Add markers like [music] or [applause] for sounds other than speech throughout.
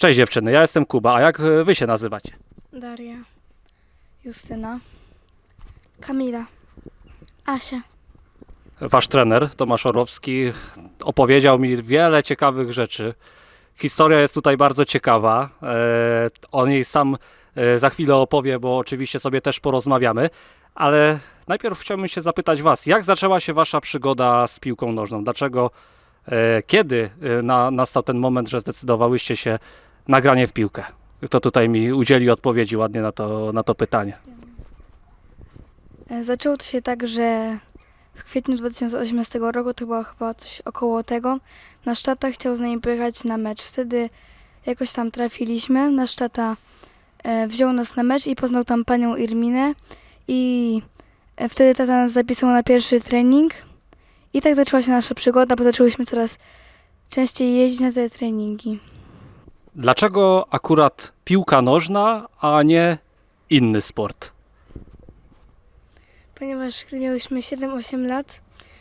Cześć dziewczyny, ja jestem Kuba, a jak e, wy się nazywacie? Daria. Justyna. Kamila. Asia. Wasz trener Tomasz Orłowski opowiedział mi wiele ciekawych rzeczy. Historia jest tutaj bardzo ciekawa. E, o niej sam e, za chwilę opowie, bo oczywiście sobie też porozmawiamy. Ale najpierw chciałbym się zapytać Was, jak zaczęła się Wasza przygoda z piłką nożną? Dlaczego, e, kiedy e, na, nastał ten moment, że zdecydowałyście się na granie w piłkę? Kto tutaj mi udzieli odpowiedzi ładnie na to, na to pytanie? E, Zaczęło to się tak, że w kwietniu 2018 roku, to było chyba coś około tego, nasz tata chciał z nami pojechać na mecz. Wtedy jakoś tam trafiliśmy. Nasz tata e, wziął nas na mecz i poznał tam panią Irminę i e, wtedy tata nas zapisał na pierwszy trening. I tak zaczęła się nasza przygoda, bo zaczęłyśmy coraz częściej jeździć na te treningi. Dlaczego akurat piłka nożna, a nie inny sport? Ponieważ gdy miałyśmy 7-8 lat,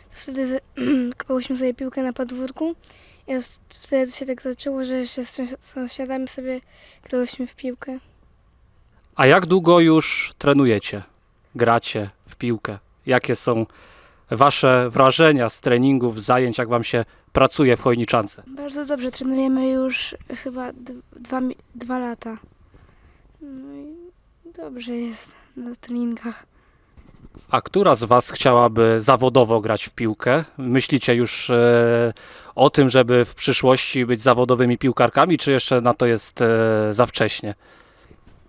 to wtedy z- [clears throat] kopałyśmy sobie piłkę na podwórku i wtedy się tak zaczęło, że się z sąsi- sąsiadami sobie grałyśmy w piłkę. A jak długo już trenujecie, gracie w piłkę? Jakie są wasze wrażenia z treningów, zajęć, jak wam się pracuje w Chojniczance? Bardzo dobrze trenujemy już chyba dwa, dwa lata. No i dobrze jest na treningach. A która z was chciałaby zawodowo grać w piłkę? Myślicie już e, o tym, żeby w przyszłości być zawodowymi piłkarkami, czy jeszcze na to jest e, za wcześnie?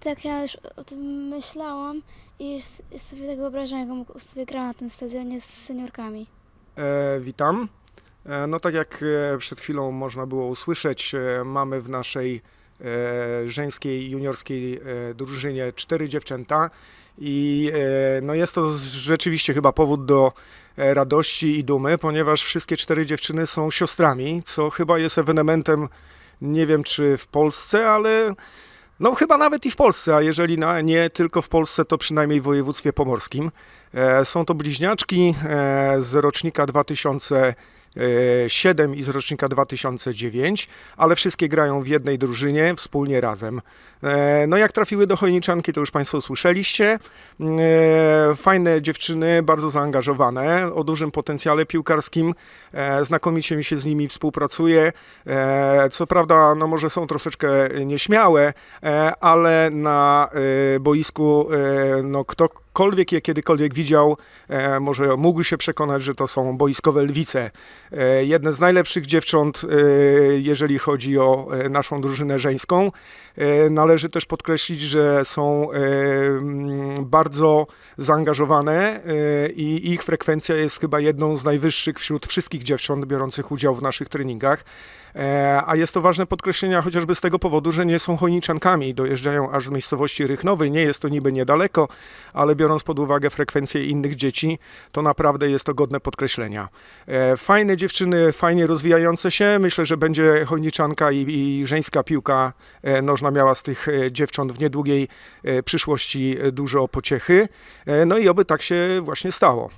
Tak, ja już o tym myślałam i już sobie tak wyobrażam, jak sobie gra na tym stadionie z seniorkami. E, witam. E, no tak jak e, przed chwilą można było usłyszeć, e, mamy w naszej żeńskiej, juniorskiej drużynie cztery dziewczęta i no jest to rzeczywiście chyba powód do radości i dumy, ponieważ wszystkie cztery dziewczyny są siostrami, co chyba jest ewenementem, nie wiem czy w Polsce, ale no chyba nawet i w Polsce, a jeżeli na, nie tylko w Polsce, to przynajmniej w województwie pomorskim. Są to bliźniaczki z rocznika 2007 i z rocznika 2009, ale wszystkie grają w jednej drużynie, wspólnie razem. E, No jak trafiły do Chojniczanki, to już Państwo słyszeliście. E, Fajne dziewczyny, bardzo zaangażowane, o dużym potencjale piłkarskim. E, Znakomicie mi się z nimi współpracuje. Co prawda, no może są troszeczkę nieśmiałe, ale na boisku no ktokolwiek je kiedykolwiek widział, e, może mógł się przekonać, że to są boiskowe lwice. E, Jedne z najlepszych dziewcząt, e, jeżeli chodzi o e, naszą drużynę żeńską. E, Należy też podkreślić, że są e, mm, bardzo zaangażowane e, i ich frekwencja jest chyba jedną z najwyższych wśród wszystkich dziewcząt biorących udział w naszych treningach. E, A jest to ważne podkreślenia chociażby z tego powodu, że nie są chojniczankami, dojeżdżają aż z miejscowości Rychnowej, nie jest to niby niedaleko, ale biorąc pod uwagę frekwencję innych dzieci, to naprawdę jest to godne podkreślenia. E, Fajne dziewczyny, fajnie rozwijające się, myślę, że będzie chojniczanka i, i żeńska piłka e, nożna miała z tych e, dziewcząt w niedługiej przyszłości dużo pociechy, no i oby tak się właśnie stało.